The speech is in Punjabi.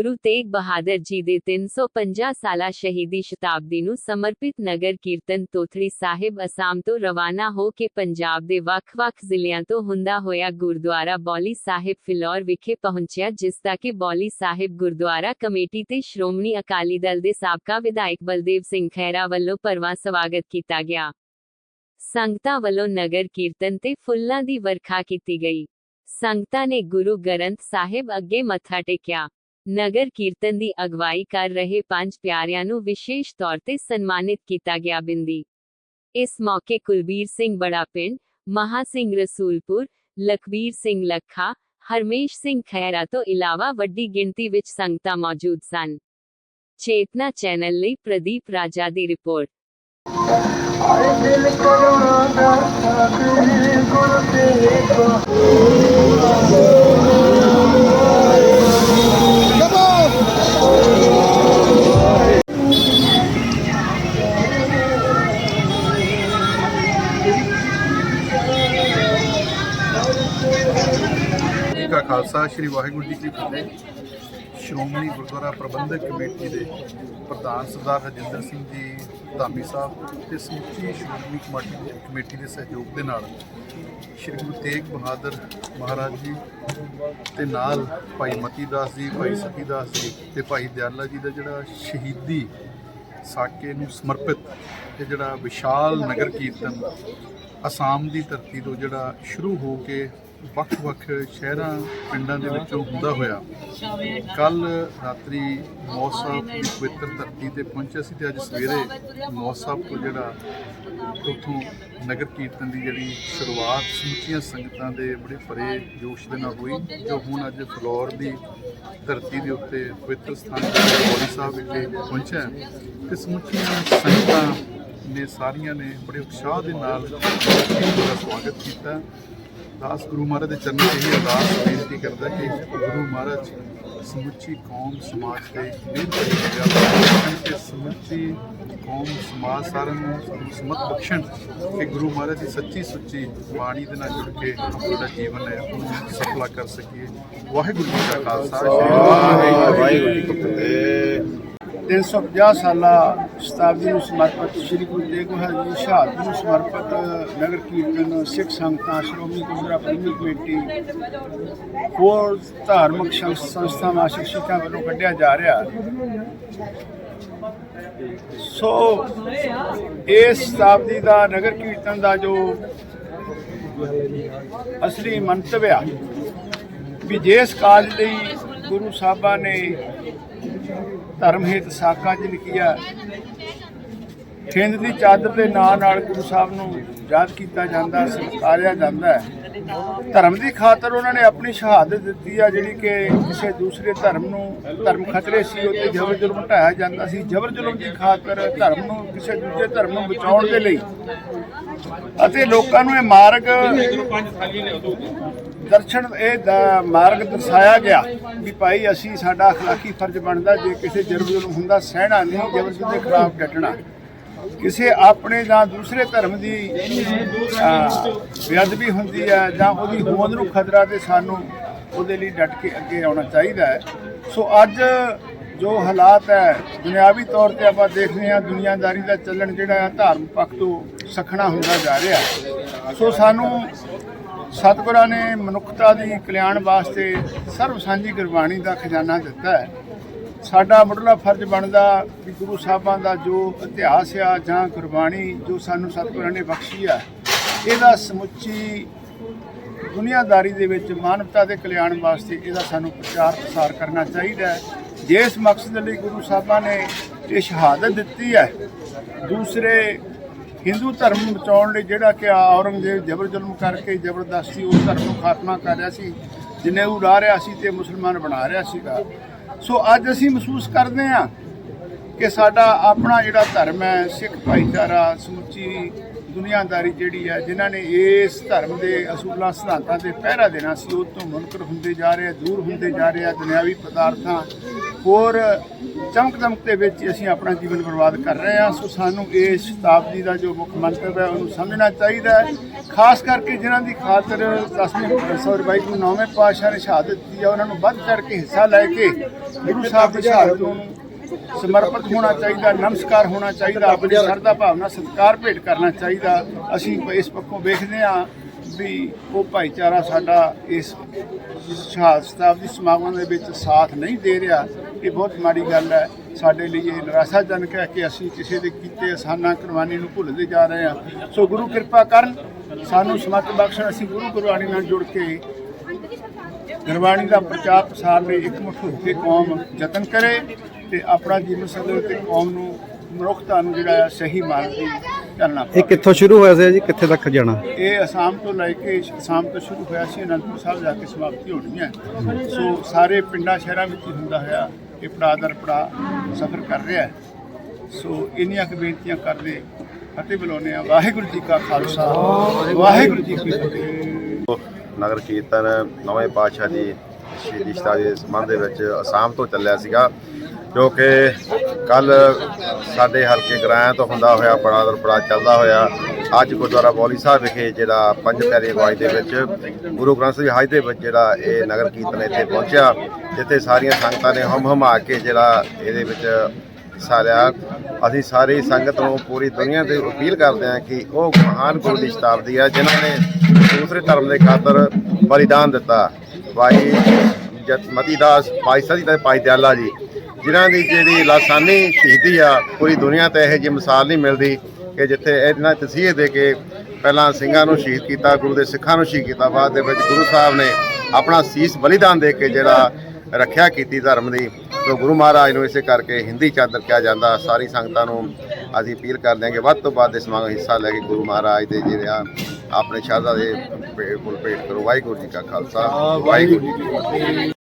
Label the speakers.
Speaker 1: ਗੁਰੂ ਤੇਗ ਬਹਾਦਰ ਜੀ ਦੇ 350 ਸਾਲਾ ਸ਼ਹੀਦੀ ਸ਼ਤਾਬਦੀ ਨੂੰ ਸਮਰਪਿਤ ਨਗਰ ਕੀਰਤਨ ਤੋਥੜੀ ਸਾਹਿਬ ਅਸਾਮ ਤੋਂ ਰਵਾਨਾ ਹੋ ਕੇ ਪੰਜਾਬ ਦੇ ਵੱਖ-ਵੱਖ ਜ਼ਿਲ੍ਹਿਆਂ ਤੋਂ ਹੁੰਦਾ ਹੋਇਆ ਗੁਰਦੁਆਰਾ ਬੌਲੀ ਸਾਹਿਬ ਫਿਲੌਰ ਵਿਖੇ ਪਹੁੰਚਿਆ, ਜਿਸ ਦਾ ਕਿ ਬੌਲੀ ਸਾਹਿਬ ਗੁਰਦੁਆਰਾ ਕਮੇਟੀ ਤੇ ਸ਼੍ਰੋਮਣੀ ਅਕਾਲੀ ਦਲ ਦੇ ਸਾਬਕਾ ਵਿਧਾਇਕ ਬਲਦੇਵ ਸਿੰਘ ਖਹਿਰਾ ਵੱਲੋਂ ਭਰਵਾਂ ਸਵਾਗਤ ਕੀਤਾ ਗਿਆ। ਸੰਗਤਾਂ ਵੱਲੋਂ ਨਗਰ ਕੀਰਤਨ ਤੇ ਫੁੱਲਾਂ ਦੀ ਵਰਖਾ ਕੀਤੀ ਗਈ। ਸੰਗਤਾਂ ਨੇ ਗੁਰੂ ਗ੍ਰੰਥ ਸਾਹਿਬ ਅੱਗੇ ਮੱਥਾ ਟੇਕਿਆ। ਨਗਰ ਕੀਰਤਨ ਦੀ ਅਗਵਾਈ ਕਰ ਰਹੇ ਪੰਜ ਪਿਆਰਿਆਂ ਨੂੰ ਵਿਸ਼ੇਸ਼ ਤੌਰ ਤੇ ਸਨਮਾਨਿਤ ਕੀਤਾ ਗਿਆ ਬਿੰਦੀ। ਇਸ ਮੌਕੇ ਕੁਲਬੀਰ ਸਿੰਘ ਬੜਾ ਮਹਾ ਸਿੰਘ ਰਸੂਲਪੁਰ, ਲਖਬੀਰ ਸਿੰਘ ਲੱਖਾ, ਹਰਮੇਸ਼ ਸਿੰਘ ਖੈਰਾ ਤੋਂ ਇਲਾਵਾ ਵੱਡੀ ਗਿਣਤੀ ਵਿੱਚ ਸੰਗਤਾਂ ਮੌਜੂਦ ਸਨ। ਚੇਤਨਾ ਚੈਨਲ ਲਈ ਪ੍ਰਦੀਪ ਰਾਜਾ ਦੀ ਰਿਪੋਰਟ।
Speaker 2: ਆਏ ਦਿਲ ਕਰੋਨਾ ਦਾ ਸਾਥੇ ਗੁਰ ਤੇਗ
Speaker 3: ਕਾ ਖਾਲਸਾ, ਸ੍ਰੀ ਵਾਹਿਗੁਰੂ ਜੀ ਕੀ ਫਤਿਹ। ਸ਼੍ਰੋਮਣੀ ਗੁਰਦੁਆਰਾ ਪ੍ਰਬੰਧਕ ਕਮੇਟੀ ਦੇ ਪ੍ਰਧਾਨ ਸਰਦਾਰ ਹਰਜਿੰਦਰ ਸਿੰਘ ਜੀ, ਧਾਮੀ ਸਾਹਿਬ ਤੇ ਸਮੁੱਚੀ ਸ਼੍ਰੋਮਣੀ ਕਮੇਟੀ ਕਮੇਟੀ ਦੇ ਸਹਿਯੋਗ ਦੇ ਨਾਲ ਸ਼੍ਰੀ ਗੁਰੂ ਤੇਗ ਬਹਾਦਰ ਮਹਾਰਾਜ ਜੀ ਤੇ ਨਾਲ ਭਾਈ ਮਤੀ ਦਾਸ ਜੀ, ਭਾਈ ਸਤੀ ਦਾਸ ਜੀ ਤੇ ਭਾਈ ਦਿਆਲਾ ਜੀ ਦਾ ਜਿਹੜਾ ਸ਼ਹੀਦੀ ਸਾਕੇ ਨੂੰ ਸਮਰਪਿਤ ਇਹ ਜਿਹੜਾ ਵਿਸ਼ਾਲ ਨਗਰ ਕੀਰਤਨ ਅਸਾਮ ਦੀ ਧਰਤੀ ਤੋਂ ਜਿਹੜਾ ਸ਼ੁਰੂ ਹੋ ਕੇ ਵੱਖ-ਵੱਖ ਸ਼ਹਿਰਾਂ, ਪਿੰਡਾਂ ਦੇ ਵਿੱਚੋਂ ਹੁੰਦਾ ਹੋਇਆ। ਕੱਲ ਰਾਤਰੀ ਮੌਸਮ ਦੀ ਪਵਿੱਤਰ ਧਰਤੀ ਤੇ ਪਹੁੰਚਿਆ ਸੀ ਤੇ ਅੱਜ ਸਵੇਰੇ ਮੌਸਮ ਤੋਂ ਜਿਹੜਾ ਉੱਥੋਂ ਨਗਰ ਕੀਰਤਨ ਦੀ ਜਿਹੜੀ ਸ਼ੁਰੂਆਤ ਸਮੁੱਚੀਆਂ ਸੰਗਤਾਂ ਦੇ ਬੜੇ ਭਰੇ ਜੋਸ਼ ਦੇ ਨਾਲ ਹੋਈ, ਜੋ ਹੁਣ ਅੱਜ ਫਲੋਰ ਦੀ ਧਰਤੀ ਦੇ ਉੱਤੇ ਪਵਿੱਤਰ ਸਥਾਨ ਬੋਲੀ ਸਾਹਿਬ ਵਿਖੇ ਪਹੁੰਚਿਆ ਹੈ। ਤੇ ਸਮੁੱਚੀਆਂ ਸੰਗਤਾਂ ਨੇ ਸਾਰੀਆਂ ਨੇ ਬੜੇ ਉਤਸ਼ਾਹ ਦੇ ਨਾਲ ਦਾ ਸਵਾਗਤ ਕੀਤਾ। ਦਾਸ ਗੁਰੂ ਮਹਾਰਾਜ ਦੇ ਚਰਨਾਂ 'ਚ ਹੀ ਅਰਦਾਸ ਬੇਨਤੀ ਕਰਦਾ ਕਿ ਗੁਰੂ ਮਹਾਰਾਜ ਸਮੁੱਚੀ ਕੌਮ ਸਮਾਜ ਤੇ ਮਿਹਰ ਭਰੀ ਨਿਗਾਹ ਸਮੁੱਚੀ ਕੌਮ ਸਮਾਜ ਸਾਰਿਆਂ ਨੂੰ ਸਮਤ ਬਖਸ਼ਣ ਕਿ ਗੁਰੂ ਮਹਾਰਾਜ ਦੀ ਸੱਚੀ ਸੁੱਚੀ ਬਾਣੀ ਦੇ ਨਾਲ ਜੁੜ ਕੇ ਆਪਣਾ ਜੀਵਨ ਹੈ ਉਹਨੂੰ ਸਫਲਾ ਕਰ ਸਕੀਏ। ਵਾਹਿਗੁਰੂ ਜੀ ਕਾ ਖਾਲਸਾ ਵਾਹਿਗੁਰੂ ਜੀ ਕੀ ਫਤਿਹ।
Speaker 2: 350 ਸਾਲਾ ਸ਼ਤਾਬਦੀ ਨੂੰ ਸਮਰਪਿਤ ਸ੍ਰੀ ਗੁਰੂ ਤੇਗ ਬਹਾਦਰ ਜੀ ਸ਼ਹਾਦਤ ਨੂੰ ਸਮਰਪਿਤ ਨਗਰ ਕੀਰਤਨ ਸਿੱਖ ਸੰਗਤਾਂ, ਸ਼੍ਰੋਮਣੀ ਗੁਰਦੁਆਰਾ ਪ੍ਰਬੰਧਕ ਕਮੇਟੀ, ਹੋਰ ਧਾਰਮਿਕ ਸੰਸਥਾਵਾਂ ਸ਼ਿਕਸ਼ਿਕਾਂ ਵੱਲੋਂ ਕੱਢਿਆ ਜਾ ਰਿਹਾ। ਸੋ ਇਸ ਸ਼ਤਾਬਦੀ ਦਾ ਨਗਰ ਕੀਰਤਨ ਦਾ ਜੋ ਅਸਲੀ ਮੰਤਵ ਆ, ਵੀ ਜਿਸ ਕਾਜ ਲਈ ਗੁਰੂ ਸਾਹਿਬਾਂ ਨੇ ਧਰਮ ਹਿਤ ਸਾਕਾ ਚ ਲਿਖਿਆ ਛਿੰਦ ਦੀ ਚਾਦਰ ਦੇ ਨਾਂ ਨਾਲ ਗੁਰੂ ਸਾਹਿਬ ਨੂੰ ਯਾਦ ਕੀਤਾ ਜਾਂਦਾ, ਸਤਿਕਾਰਿਆ ਜਾਂਦਾ ਹੈ। ਧਰਮ ਦੀ ਖਾਤਰ ਉਹਨਾਂ ਨੇ ਆਪਣੀ ਸ਼ਹਾਦਤ ਦਿੱਤੀ ਆ ਜਿਹੜੀ ਕਿ ਕਿਸੇ ਦੂਸਰੇ ਧਰਮ ਨੂੰ ਧਰਮ ਖਤਰੇ ਸੀ ਉੱਤੇ ਜ਼ਬਰ ਜ਼ੁਲਮ ਢਾਇਆ ਜਾਂਦਾ ਸੀ ਜ਼ਬਰ ਜ਼ੁਲਮ ਦੀ ਖਾਤਰ ਧਰਮ ਨੂੰ ਕਿਸੇ ਦੂਜੇ ਧਰਮ ਨੂੰ ਬਚਾਉਣ ਦੇ ਲਈ ਅਤੇ ਲੋਕਾਂ ਨੂੰ ਇਹ ਮਾਰਗ ਦਰਸ਼ਨ ਇਹ ਦ- ਮਾਰਗ ਦਰਸਾਇਆ ਗਿਆ ਵੀ ਭਾਈ ਅਸੀਂ ਸਾਡਾ اخلاقی ਫਰਜ਼ ਬਣਦਾ ਜੇ ਕਿਸੇ ਜਰਮ ਜ਼ੁਲਮ ਹੁੰਦਾ ਸਹਿਣਾ ਨਹੀਂ ਜਬਰ ਜ਼ੁਲਮ ਦੇ ਖਿਲਾਫ ਡਟਣਾ ਕਿਸੇ ਆਪਣੇ ਜਾਂ ਦੂਸਰੇ ਧਰਮ ਦੀ ਬੇਅਦਬੀ ਹੁੰਦੀ ਹੈ ਜਾਂ ਉਹਦੀ ਹੋਂਦ ਨੂੰ ਖਤਰਾ ਤੇ ਸਾਨੂੰ ਉਹਦੇ ਲਈ ਡਟ ਕੇ ਅੱਗੇ ਆਉਣਾ ਚਾਹੀਦਾ ਹੈ। ਸੋ ਅੱਜ ਜੋ ਹਾਲਾਤ ਹੈ, ਦੁਨਿਆਵੀ ਤੌਰ ਤੇ ਆਪਾਂ ਦੇਖਦੇ ਹਾਂ ਦੁਨੀਆਦਾਰੀ ਦਾ ਚੱਲਣ ਜਿਹੜਾ ਹੈ ਧਰਮ ਪੱਖ ਤੋਂ ਸਖਣਾ ਹੁੰਦਾ ਜਾ ਰਿਹਾ ਸੋ ਸਾਨੂੰ ਸਤਿਗੁਰਾਂ ਨੇ ਮਨੁੱਖਤਾ ਦੀ ਕਲਿਆਣ ਵਾਸਤੇ ਸਰਵ ਸਾਂਝੀ ਗੁਰਬਾਣੀ ਦਾ ਖਜ਼ਾਨਾ ਦਿੱਤਾ ਹੈ। ਸਾਡਾ ਮੁੱਢਲਾ ਫਰਜ਼ ਬਣਦਾ ਵੀ ਗੁਰੂ ਸਾਹਿਬਾਂ ਦਾ ਜੋ ਇਤਿਹਾਸ ਆ ਜਾਂ ਗੁਰਬਾਣੀ ਜੋ ਸਾਨੂੰ ਸਤਿਗੁਰਾਂ ਨੇ ਬਖਸ਼ੀ ਆ, ਇਹਦਾ ਸਮੁੱਚੀ ਦੁਨੀਆਦਾਰੀ ਦੇ ਵਿੱਚ ਮਾਨਵਤਾ ਦੇ ਕਲਿਆਣ ਵਾਸਤੇ ਇਹਦਾ ਸਾਨੂੰ ਪ੍ਰਚਾਰ ਪ੍ਰਸਾਰ ਕਰਨਾ ਚਾਹੀਦਾ ਹੈ। ਜਿਸ ਮਕਸਦ ਲਈ ਗੁਰੂ ਸਾਹਿਬਾਂ ਨੇ ਇਹ ਸ਼ਹਾਦਤ ਦਿੱਤੀ ਹੈ, ਦੂਸਰੇ ਹਿੰਦੂ ਧਰਮ ਨੂੰ ਬਚਾਉਣ ਲਈ ਜਿਹੜਾ ਕਿ ਔਰੰਗਜ਼ੇਬ ਜ਼ਬਰ ਜ਼ੁਲਮ ਕਰਕੇ ਜ਼ਬਰਦਸਤੀ ਉਸ ਧਰਮ ਨੂੰ ਖਾਤਮਾ ਕਰ ਰਿਹਾ ਸੀ ਜਨੇਊ ਲਾ ਰਿਹਾ ਸੀ ਤੇ ਮੁਸਲਮਾਨ ਬਣਾ ਰਿਹਾ ਸੀਗਾ। ਸੋ ਅੱਜ ਅਸੀਂ ਮਹਿਸੂਸ ਕਰਦੇ ਹਾਂ ਕਿ ਸਾਡਾ ਆਪਣਾ ਜਿਹੜਾ ਧਰਮ ਹੈ, ਸਿੱਖ ਭਾਈਚਾਰਾ, ਸਮੁੱਚੀ ਦੁਨੀਆਦਾਰੀ ਜਿਹੜੀ ਹੈ, ਜਿਨ੍ਹਾਂ ਨੇ ਇਸ ਧਰਮ ਦੇ ਅਸੂਲਾਂ, ਸਿਧਾਂਤਾਂ ਤੇ ਪਹਿਰਾ ਦੇਣਾ ਸੀ, ਉਹ ਤੋਂ ਮੁਨਕਰ ਹੁੰਦੇ ਜਾ ਰਹੇ ਆ ਦੂਰ ਹੁੰਦੇ ਜਾ ਰਹੇ ਆ ਦੁਨਿਆਵੀ ਪਦਾਰਥਾਂ ਹੋਰ ਚਮਕ ਦਮਕ ਦੇ ਵਿੱਚ ਅਸੀਂ ਆਪਣਾ ਜੀਵਨ ਬਰਬਾਦ ਕਰ ਰਹੇ ਹਾਂ। ਸੋ ਸਾਨੂੰ ਇਹ ਸ਼ਤਾਬਦੀ ਦਾ ਜੋ ਮੁੱਖ ਮੰਤਵ ਹੈ, ਉਹਨੂੰ ਸਮਝਣਾ ਚਾਹੀਦਾ ਹੈ। ਖਾਸ ਕਰਕੇ ਜਿਨ੍ਹਾਂ ਦੀ ਖਾਤਰ ਦਸਵੇਂ ਸੌਰ ਨੂੰ ਨੌਵੇਂ ਪਾਤਸ਼ਾਹ ਨੇ ਸ਼ਹਾਦਤ ਦਿੱਤੀ ਹੈ, ਉਹਨਾਂ ਨੂੰ ਵੱਧ ਚੜ ਕੇ ਹਿੱਸਾ ਲੈ ਕੇ ਗੁਰੂ ਸਾਹਿਬ ਦੀ ਸ਼ਹਾਦਤ ਨੂੰ ਸਮਰਪਿਤ ਹੋਣਾ ਚਾਹੀਦਾ, ਨਮਸਕਾਰ ਹੋਣਾ ਚਾਹੀਦਾ, ਆਪਣੀ ਸ਼ਰਧਾ ਭਾਵਨਾ ਸਤਿਕਾਰ ਭੇਟ ਕਰਨਾ ਚਾਹੀਦਾ। ਅਸੀਂ ਇਸ ਪੱਖੋਂ ਵੇਖਦੇ ਹਾਂ ਵੀ ਉਹ ਭਾਈਚਾਰਾ ਸਾਡਾ ਇਸ ਸ਼ਹਾਦਤ ਦੀ ਸਮਾਗਮ ਦੇ ਵਿੱਚ ਸਾਥ ਨਹੀਂ ਦੇ ਰਿਹਾ, ਇਹ ਬਹੁਤ ਮਾੜੀ ਗੱਲ ਹੈ। ਸਾਡੇ ਲਈ ਇਹ ਨਿਰਾਸ਼ਾਜਨਕ ਹੈ ਕਿ ਅਸੀਂ ਕਿਸੇ ਦੇ ਕੀਤੇ ਅਸਾਨਾ ਕੁਰਬਾਨੀ ਨੂੰ ਭੁੱਲਦੇ ਜਾ ਰਹੇ ਹਾਂ। ਸੋ ਗੁਰੂ ਕਿਰਪਾ ਕਰਨ, ਸਾਨੂੰ ਸਮਤ ਬਖਸ਼ਣ, ਅਸੀਂ ਗੁਰੂ ਗੁਰਬਾਣੀ ਨਾਲ ਜੁੜ ਕੇ ਗੁਰਬਾਣੀ ਦਾ ਪ੍ਰਚਾਰ ਪ੍ਰਸਾਰ ਲਈ ਇਕਮੁੱਠ ਹੋ ਕੇ ਕੌਮ ਯਤਨ ਕਰੇ ਤੇ ਆਪਣਾ ਜੀਵਨ ਸਦਲ ਤੇ ਕੌਮ ਨੂੰ ਮਨੁੱਖਤਾ ਨੂੰ ਜਿਹੜਾ ਹੈ ਸਹੀ ਮਾਰਗ ਤੇ ਚੱਲਣਾ
Speaker 4: ਇਹ ਕਿੱਥੋਂ ਸ਼ੁਰੂ ਹੋਇਆ ਸੀ ਜੀ? ਕਿੱਥੇ ਤੱਕ ਜਾਣਾ?
Speaker 2: ਇਹ ਅਸਾਮ ਤੋਂ ਲੈ ਕੇ ਅਸਾਮ ਤੋਂ ਸ਼ੁਰੂ ਹੋਇਆ ਸੀ ਅਨੰਦਪੁਰ ਸਾਹਿਬ ਜਾ ਕੇ ਸਮਾਪਤੀ ਹੋਣੀ ਹੈ। ਸੋ ਸਾਰੇ ਪਿੰਡਾਂ ਸ਼ਹਿਰਾਂ ਵਿੱਚ ਹੀ ਹੁੰਦਾ ਹੋਇਆ ਇਹ ਪੜਾਅ ਦਰ ਪੜਾਅ ਸਫ਼ਰ ਕਰ ਰਿਹਾ ਹੈ। ਸੋ ਇੰਨੀਆਂ ਕੁ ਬੇਨਤੀਆਂ ਕਰਦੇ ਫਤਿਹ ਬੁਲਾਉਂਦੇ ਆ ਵਾਹਿਗੁਰੂ ਜੀ ਕਾ ਖਾਲਸਾ। ਵਾਹਿਗੁਰੂ ਜੀ ਕੀ ਫਤਿਹ।
Speaker 5: ਨਗਰ ਕੀਰਤਨ ਨਵੇਂ ਪਾਤਸ਼ਾਹ ਦੀ ਸ਼ਹੀਦੀ ਸ਼ਤਾਬਦੀ ਦੇ ਸੰਬੰਧ ਦੇ ਵਿੱਚ ਅਸਾਮ ਤੋਂ ਚੱਲਿਆ ਸੀਗਾ ਜੋ ਕਿ ਕੱਲ ਸਾਡੇ ਹਲਕੇ ਗ੍ਰਾਂ ਤੋਂ ਹੁੰਦਾ ਹੋਇਆ, ਬੜਾ ਦਰਪੜਾ ਚੱਲਦਾ ਹੋਇਆ। ਅੱਜ ਗੁਰਦੁਆਰਾ ਬੋਲੀ ਸਾਹਿਬ ਵਿਖੇ ਜਿਹੜਾ ਪੰਜ ਪਿਆਰੀ ਅਗਵਾਈ ਦੇ ਵਿੱਚ ਗੁਰੂ ਗ੍ਰੰਥ ਸਾਹਿਬ ਹਾਜ ਦੇ ਵਿੱਚ ਜਿਹੜਾ ਇਹ ਨਗਰ ਕੀਰਤਨ ਇੱਥੇ ਪਹੁੰਚਿਆ, ਜਿੱਥੇ ਸਾਰੀਆਂ ਸੰਗਤਾਂ ਨੇ ਹਮ ਹਮਾ ਕੇ ਜਿਹੜਾ ਇਹਦੇ ਵਿੱਚ ਹਿੱਸਾ ਲਿਆ ਅਸੀਂ ਸਾਰੀ ਸੰਗਤ ਨੂੰ ਪੂਰੀ ਦੁਨੀਆ ਤੇ ਅਪੀਲ ਕਰਦੇ ਹਾਂ ਕਿ ਉਹ ਮਹਾਨ ਗੁਰੂ ਦੀ ਸ਼ਤਾਬਦੀ ਹੈ ਜਿਨ੍ਹਾਂ ਨੇ ਦੂਸਰੇ ਧਰਮ ਦੇ ਖਾਤਰ ਬਲੀਦਾਨ ਦਿੱਤਾ। ਭਾਈ ਜਤਮਤੀ ਦਾਸ, ਭਾਈ ਸਦੀ ਤੇ ਭਾਈ ਦਿਆਲਾ ਜੀ। ਜਿਨ੍ਹਾਂ ਦੀ ਜਿਹੜੀ ਲਾਸਾਨੀ ਸ਼ਹੀਦੀ ਆ, ਪੂਰੀ ਦੁਨੀਆ ਤੇ ਇਹ ਜਿਹੀ ਮਿਸਾਲ ਨਹੀਂ ਮਿਲਦੀ ਕਿ ਜਿੱਥੇ ਇਹਨਾਂ ਤਸੀਹੇ ਦੇ ਕੇ ਪਹਿਲਾਂ ਸਿੰਘਾਂ ਨੂੰ ਸ਼ਹੀਦ ਕੀਤਾ, ਗੁਰੂ ਦੇ ਸਿੱਖਾਂ ਨੂੰ ਸ਼ਹੀਦ ਕੀਤਾ, ਬਾਅਦ ਦੇ ਵਿੱਚ ਗੁਰੂ ਸਾਹਿਬ ਨੇ ਆਪਣਾ ਸੀਸ ਬਲੀਦਾਨ ਦੇ ਕੇ ਜਿਹੜਾ ਰੱਖਿਆ ਕੀਤੀ ਧਰਮ ਦੀ। ਤੋਂ ਗੁਰੂ ਮਹਾਰਾਜ ਨੂੰ ਇਸੇ ਕਰਕੇ ਹਿੰਦੀ ਚਾਦਰ ਕਿਹਾ ਜਾਂਦਾ। ਸਾਰੀ ਸੰਗਤਾਂ ਨੂੰ ਅਸੀਂ ਅਪੀਲ ਕਰਦੇ ਹਾਂ ਕਿ ਵੱਧ ਤੋਂ ਵੱਧ ਇਸ ਵਾਂਗ ਹਿੱਸਾ ਲੈ ਕੇ ਗੁਰੂ ਮਹਾਰਾਜ ਦੇ ਜਿਹੜੇ ਆ, ਆਪਣੇ ਸ਼ਰਧਾ ਦੇ ਭੇਟ ਕਰੋ। ਵਾਹਿਗੁਰੂ ਜੀ ਕਾ ਖਾਲਸਾ। ਵਾਹਿਗੁਰੂ ਜੀ ਕੀ ਫਤਿਹ।